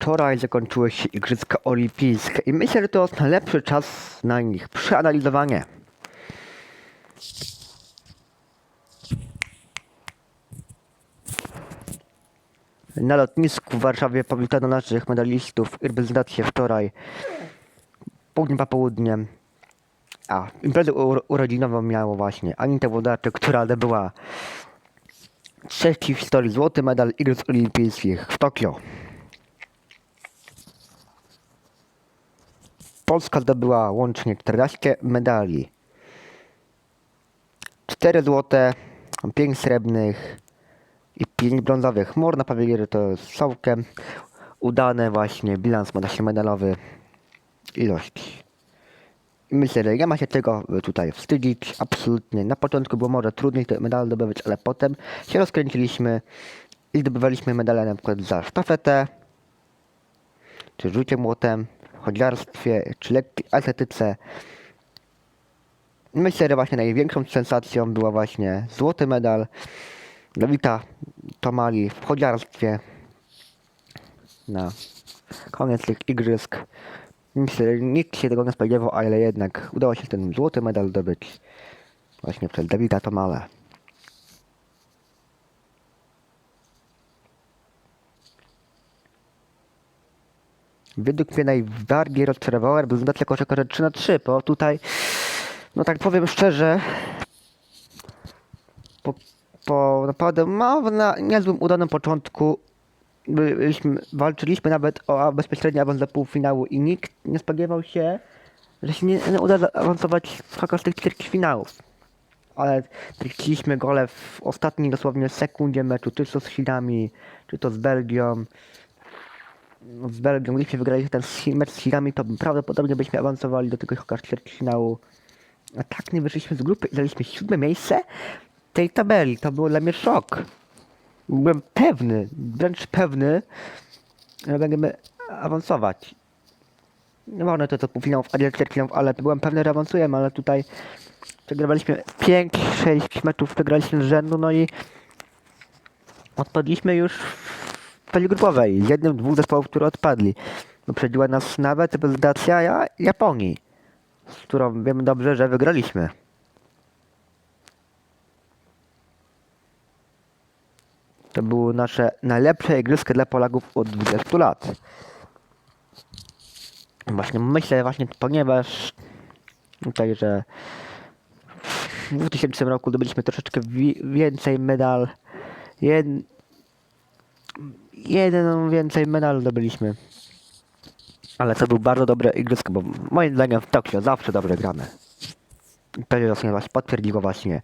Wczoraj zakończyły się Igrzyska Olimpijskie i myślę, że to jest najlepszy czas na nich przeanalizowanie. Na lotnisku w Warszawie powitano naszych medalistów i reprezentację wczoraj południe po południe. A, imprezę uro- urodzinową miało właśnie Anita Włodarczyk, która zdobyła trzeci w historii złoty medal Igrzysk Olimpijskich w Tokio. Polska zdobyła łącznie 14 medali. 4 złote, 5 srebrnych i 5 brązowych. Powiedzieć, że to jest całkiem udany właśnie bilans medali medalowy. Ilość. I Myślę, że nie ma się czego tutaj wstydzić, absolutnie. Na początku było może trudniej te medale zdobywać, ale potem się rozkręciliśmy i zdobywaliśmy medale na przykład za sztafetę, czy rzucie młotem, chodziarstwie, czy lekkiej atletyce. Myślę, że właśnie największą sensacją była właśnie złoty medal Dawida Tomali w chodziarstwie na koniec tych igrzysk. Myślę, że nikt się tego nie spodziewał, ale jednak udało się ten złoty medal zdobyć właśnie przez Dawida Tomale. Według mnie najbardziej rozczarowała reprezentacja koszykarza 3 na 3 bo tutaj, no tak powiem szczerze, po, po naprawdę mało na niezłym udanym początku byliśmy, walczyliśmy nawet o bezpośredni awans do półfinału i nikt nie spodziewał się, że się nie, nie uda zaawansować chociaż tych ćwierćfinałów. Ale traciliśmy gole w ostatniej dosłownie sekundzie meczu, czy to z Chinami, czy to z Belgią. No, z Belgią, gdybyśmy wygrali ten mecz z Chinami, to prawdopodobnie byśmy awansowali do tego chociaż ćwierćfinału. A tak nie wyszliśmy z grupy i zajęliśmy siódme miejsce tej tabeli. To był dla mnie szok. Byłem pewny, wręcz pewny, że będziemy awansować. Nie ważne to co półfinałów, a nie ale byłem pewny, że awansujemy, ale tutaj przegrywaliśmy 5-6 meczów, przegraliśmy z rzędu, no i odpadliśmy już fali grupowej z jednym, dwóch zespołów, które odpadli. Uprzedziła nas nawet reprezentacja Ja- Japonii, z którą wiemy dobrze, że wygraliśmy. To były nasze najlepsze igrzyska dla Polaków od 20 lat. Właśnie myślę właśnie, ponieważ tutaj, że w 2000 roku zdobyliśmy troszeczkę wi- więcej medal. Jed... Jeden więcej medal zdobyliśmy. Ale to był bardzo dobre igrzysko, bo moim zdaniem w Tokio zawsze dobrze gramy. To właśnie potwierdziło właśnie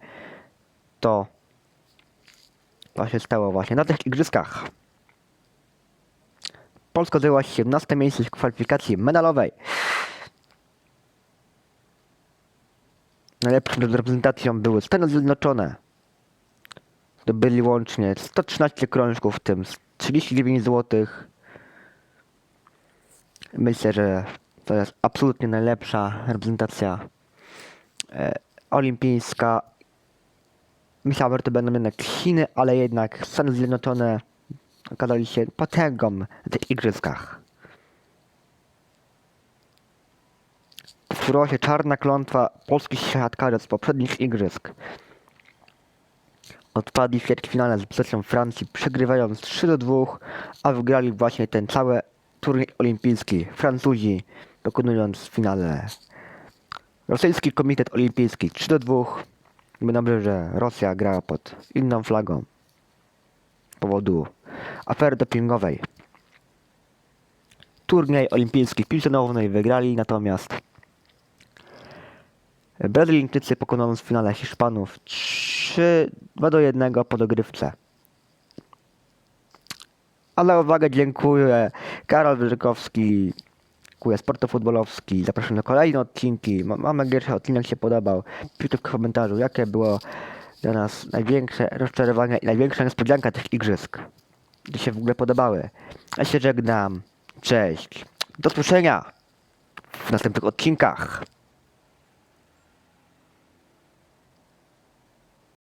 to, co się stało właśnie na tych igrzyskach. Polska zajęła 17 miejsce w kwalifikacji medalowej. Najlepszą reprezentacją były Stany Zjednoczone. Zdobyli łącznie 113 krążków, w tym 39 złotych. Myślę, że to jest absolutnie najlepsza reprezentacja e, olimpijska. Myślałem, że to będą jednak Chiny, ale jednak Stany Zjednoczone okazali się potęgą na tych igrzyskach. Powtórzyła się czarna klątwa polskich siatkarzy z poprzednich igrzysk. Odpadli w ćwierćfinale z reprezentacją Francji, przegrywając 3 do 2, a wygrali właśnie ten cały turniej olimpijski. Francuzi dokonując w finale rosyjski komitet olimpijski 3 do 2. My dobrze, że Rosja grała pod inną flagą z powodu afery dopingowej. Turniej olimpijski piłce nożnej wygrali, natomiast Brazylijczycy pokonując w finale Hiszpanów 3 2 do 1 po dogrywce. Ale za uwagę dziękuję Karol Wyżykowski, dziękuję Sporto Futbolowski, zapraszam na kolejne odcinki. Ma- Mam nadzieję, że odcinek się podobał. Piszcie w komentarzu, jakie było dla nas największe rozczarowanie i największa niespodzianka tych igrzysk. Gdzie się w ogóle podobały. Ja się żegnam. Cześć. Do słyszenia w następnych odcinkach.